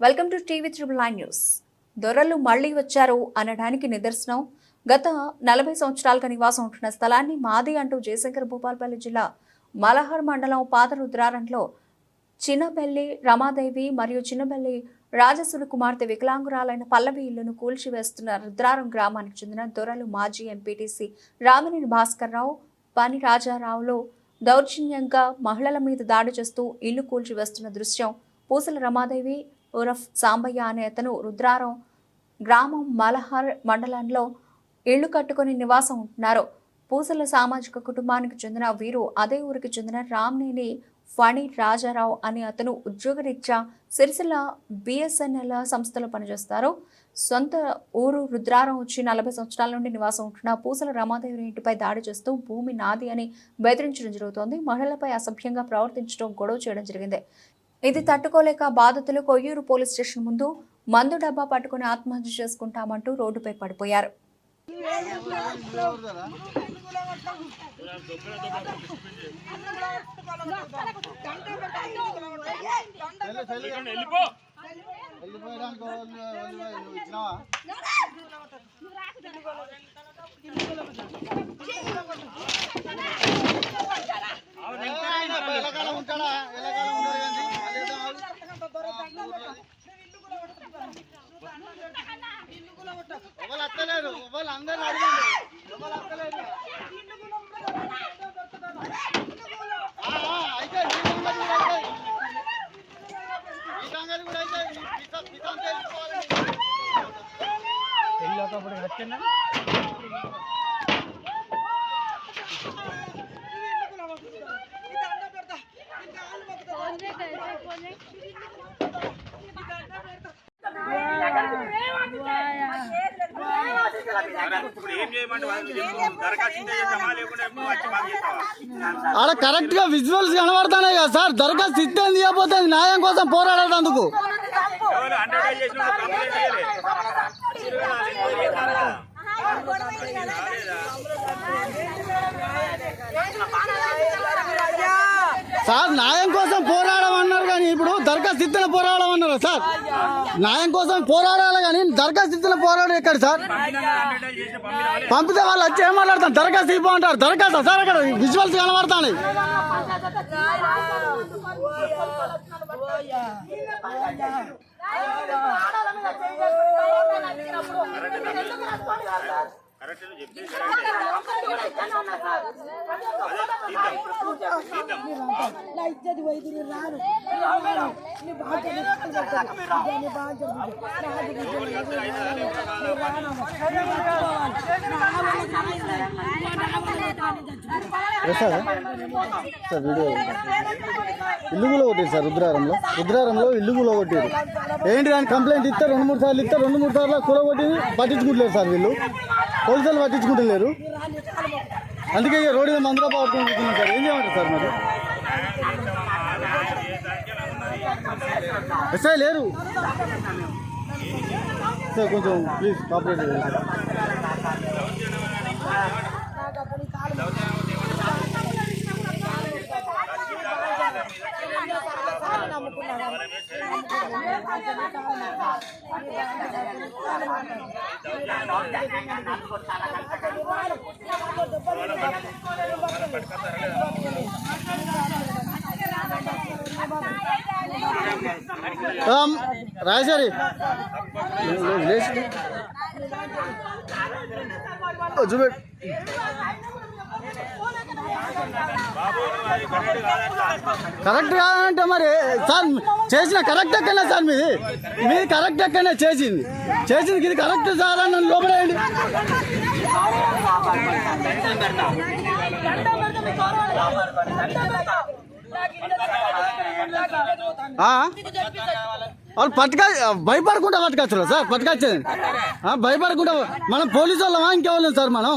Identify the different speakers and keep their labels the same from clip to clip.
Speaker 1: Welcome to TV triple nine news. దొరలు మళ్ళీ వచ్చారు అనడానికి నిదర్శనం. గత నలభై సంవత్సరాలుగా నివాసం ఉంటున్న స్థలాన్ని మాది అంటూ జయశంకర్ భూపాలపల్లి జిల్లా మలహర్ మండలం పాత రుద్రారంలో చిన్నబెల్లి రమాదేవి మరియు చిన్నబెల్లి రాజసుడు కుమార్తె వికలాంగురాలైన పల్లవి ఇల్లును కూల్చివేస్తున్న రుద్రారం గ్రామానికి చెందిన దొరలు మాజీ ఎంపీటీసీ రామినేని భాస్కర్రావు పని రాజారావులో దౌర్జన్యంగా మహిళల మీద దాడి చేస్తూ ఇల్లు కూల్చివేస్తున్న దృశ్యం. పూసల రమాదేవి ఉరఫ్ సాంబయ్య అనే అతను రుద్రారం గ్రామం మలహర్ మండలంలో ఇళ్ళు కట్టుకొని నివాసం ఉంటున్నారు. పూసల సామాజిక కుటుంబానికి చెందిన వీరు అదే ఊరికి చెందిన రామ్నేని ఫణి రాజారావు అనే అతను ఉద్యోగరీత్యా సిరిసిల్ల బిఎస్ఎన్ఎల్ సంస్థలో పనిచేస్తారు. సొంత ఊరు రుద్రారం వచ్చి నలభై సంవత్సరాల నుండి నివాసం ఉంటున్న పూసల రమాదేవి ఇంటిపై దాడి చేస్తూ భూమి నాది అని బెదిరించడం జరుగుతోంది. మహిళలపై అసభ్యంగా ప్రవర్తించడం గొడవ చేయడం జరిగింది. ఇది తట్టుకోలేక బాధితులు కొయ్యూరు పోలీస్ స్టేషన్ ముందు మందు డబ్బా పట్టుకుని ఆత్మహత్య చేసుకుంటామంటూ రోడ్డుపై పడిపోయారు.
Speaker 2: అందరూ అడగండి. ఎవరు అత్తలేరు ఆ, ఆ, అయితే మీ సంగతి కూడా అయితే. ఈ సంగతి కూడా అయితే పిత- తెలుసుకోవాలి.
Speaker 3: లేకుంటే
Speaker 2: ఆడ కరెక్ట్గా విజువల్స్ కనబడతానే కదా సార్. దరఖాస్తు ఇస్తే ఇవ్వకపోతే న్యాయం కోసం
Speaker 3: చేయలే.
Speaker 2: సార్ న్యాయం కోసం పోరాడమన్నారు కానీ ఇప్పుడు దరఖాస్తు ఇత్తన పోరాడమన్నారు. పోరాడాలా సార్? న్యాయం కోసం పోరాడాలి కానీ దరఖాస్తు ఇచ్చిన పోరాడు ఎక్కడ సార్? పంపితే వాళ్ళు వచ్చి ఏం మాట్లాడతారు? దరఖాస్తు ఇవ్వమంటారు దరఖాస్తు సార్ అక్కడ విజువల్స్ కనబడతాయి
Speaker 3: కరెక్ట్ నువ్వు చెప్తే తీద్దాం
Speaker 4: నా ఇద్దరు వైద్యులు రాను నీ బాగా నీ బాగా
Speaker 2: వీడియో ఇల్లు కూడా కొట్టారు సార్ రుద్రారంలో. రుద్రారంలో ఇల్లు కూడా కొట్టారు ఏంటి దాని కంప్లైంట్ ఇస్తే రెండు మూడు సార్లు ఇస్తే రెండు మూడు సార్లు కూర కొట్టి పట్టించుకుంటలేరు సార్ వీళ్ళు. పోలీసులు పట్టించుకుంటలేరు. అందుకే ఇక రోడ్డు మీద మందులో పట్టుకుని సార్. ఏం చేయమంటారు సార్ మరి? ఎస్ఐ లేరు. సార్ కొంచెం ప్లీజ్ కాపరేట్ చేయండి సార్
Speaker 4: నాకు అప్పుడు ఈ కాలు
Speaker 2: రామ్ రాజారి
Speaker 3: చూపెట్టు కరెక్ట్
Speaker 2: కాదంటే మరి సార్ చేసిన కరెక్ట్ ఎక్కడనే సార్ మీది? మీది కరెక్ట్ ఎక్కడనే చేసింది. చేసింది ఇది కరెక్ట్ సార్ అని నన్ను లోపలేయండి. ఆ? వాళ్ళు పట్టుక భయపడకుండా పట్టుకొచ్చారు సార్ పట్టుకొచ్చేది భయపడకుండా మనం పోలీసు వాళ్ళమా ఇంకెవరు సార్ మనం?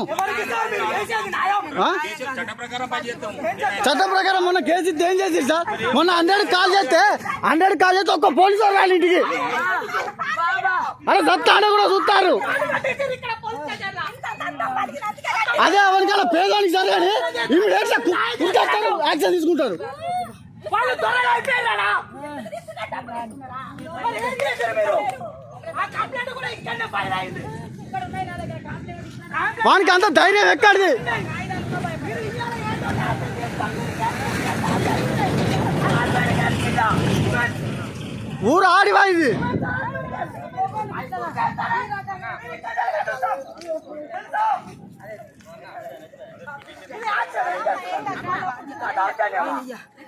Speaker 3: చట్ట ప్రకారం
Speaker 2: మొన్న కేసు ఏం చేసి సార్? మొన్న హండ్రెడ్ కాల్ చేస్తే హండ్రెడ్ కాల్ చేస్తే ఒక్క పోలీసు వాళ్ళు రాలి ఇంటికి. అరే సత్తానే కూడా చూస్తారు. అదే వెనకాల పేదానికి సార్ కానీ ఇమీడియట్ యాక్షన్ తీసుకుంటారు.
Speaker 4: వానికి అంత ధైర్యం ఎక్కడిది ఊరు ఆడివా ఇది